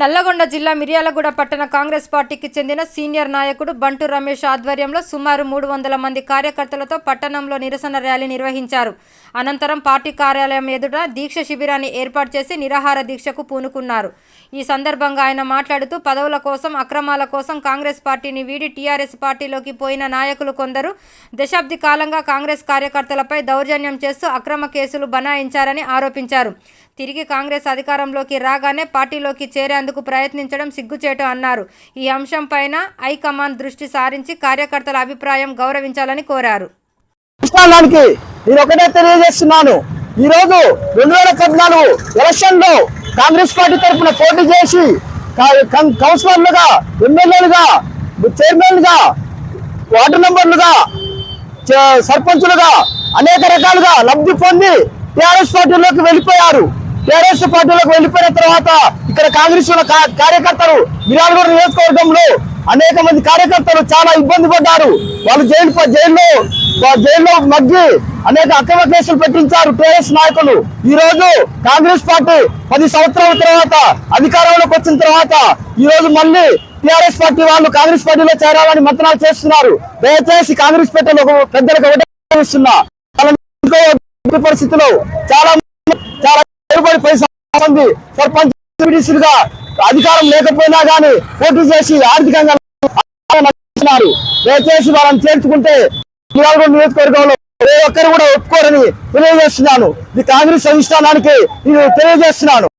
నల్లగొండ జిల్లా మిర్యాలగూడ పట్టణ కాంగ్రెస్ పార్టీకి చెందిన సీనియర్ నాయకుడు బంటు రమేష్ ఆధ్వర్యంలో సుమారు మూడు వందల మంది కార్యకర్తలతో పట్టణంలో నిరసన ర్యాలీ నిర్వహించారు. అనంతరం పార్టీ కార్యాలయం ఎదుట దీక్ష శిబిరాన్ని ఏర్పాటు చేసి నిరాహార దీక్షకు పూనుకున్నారు. ఈ సందర్భంగా ఆయన మాట్లాడుతూ పదవుల కోసం అక్రమాల కోసం కాంగ్రెస్ పార్టీని వీడి టీఆర్ఎస్ పార్టీలోకి పోయిన నాయకులు కొందరు దశాబ్ది కాలంగా కాంగ్రెస్ కార్యకర్తలపై దౌర్జన్యం చేస్తూ అక్రమ కేసులు బనాయించారని ఆరోపించారు. తిరిగి కాంగ్రెస్ అధికారంలోకి రాగానే పార్టీలోకి చేరేందుకు ప్రయత్నించడం సిగ్గుచేటు అన్నారు. ఈ అంశంపైన హైకమాండ్ దృష్టి సారించి కార్యకర్తల అభిప్రాయం గౌరవించాలని కోరారు. నేను ఒకటే తెలియజేస్తున్నాను. ఈ రోజు రెండు వేల పద్నాలుగు ఎలక్షన్లో కాంగ్రెస్ పార్టీ తరఫున పోటీ చేసి కౌన్సిలర్లుగా ఎమ్మెల్యేలుగా చైర్మన్లుగా వార్డు మెంబర్లుగా సర్పంచులుగా అనేక రకాలుగా లబ్ధి పొంది టిఆర్ఎస్ పార్టీలోకి వెళ్ళిపోయారు. టీఆర్ఎస్ పార్టీలోకి వెళ్ళిపోయిన తర్వాత ఇక్కడ కాంగ్రెస్ ఉన్న కార్యకర్తలు మిర్యాలగూడ నియోజకవర్గంలో అనేక మంది కార్యకర్తలు చాలా ఇబ్బంది పడ్డారు. వాళ్ళు జైలు జైల్లో జైల్లో మగ్గి అనేక అక్రమ కేసులు పెట్టించారు టీఆర్ఎస్ నాయకులు. ఈ రోజు కాంగ్రెస్ పార్టీ పది సంవత్సరాల తర్వాత అధికారంలోకి వచ్చిన తర్వాత ఈ రోజు మళ్ళీ టీఆర్ఎస్ పార్టీ వాళ్ళు కాంగ్రెస్ పార్టీలో చేరాలని మంత్రాలు చేస్తున్నారు. దయచేసి కాంగ్రెస్ పార్టీలో పెద్దలకు ఒకటే పరిస్థితుల్లో చాలా మంది- పైసా మంది సర్పంచ్గా అధికారం లేకపోయినా గానీ పోటీ చేసి ఆర్థికంగా దయచేసి వాళ్ళని చేర్చుకుంటే నియోజకవర్గం నియోజకవర్గంలో ఏ ఒక్కరు కూడా ఒప్పుకోరని తెలియజేస్తున్నాను. ఇది కాంగ్రెస్ అధిష్టానానికి నేను తెలియజేస్తున్నాను.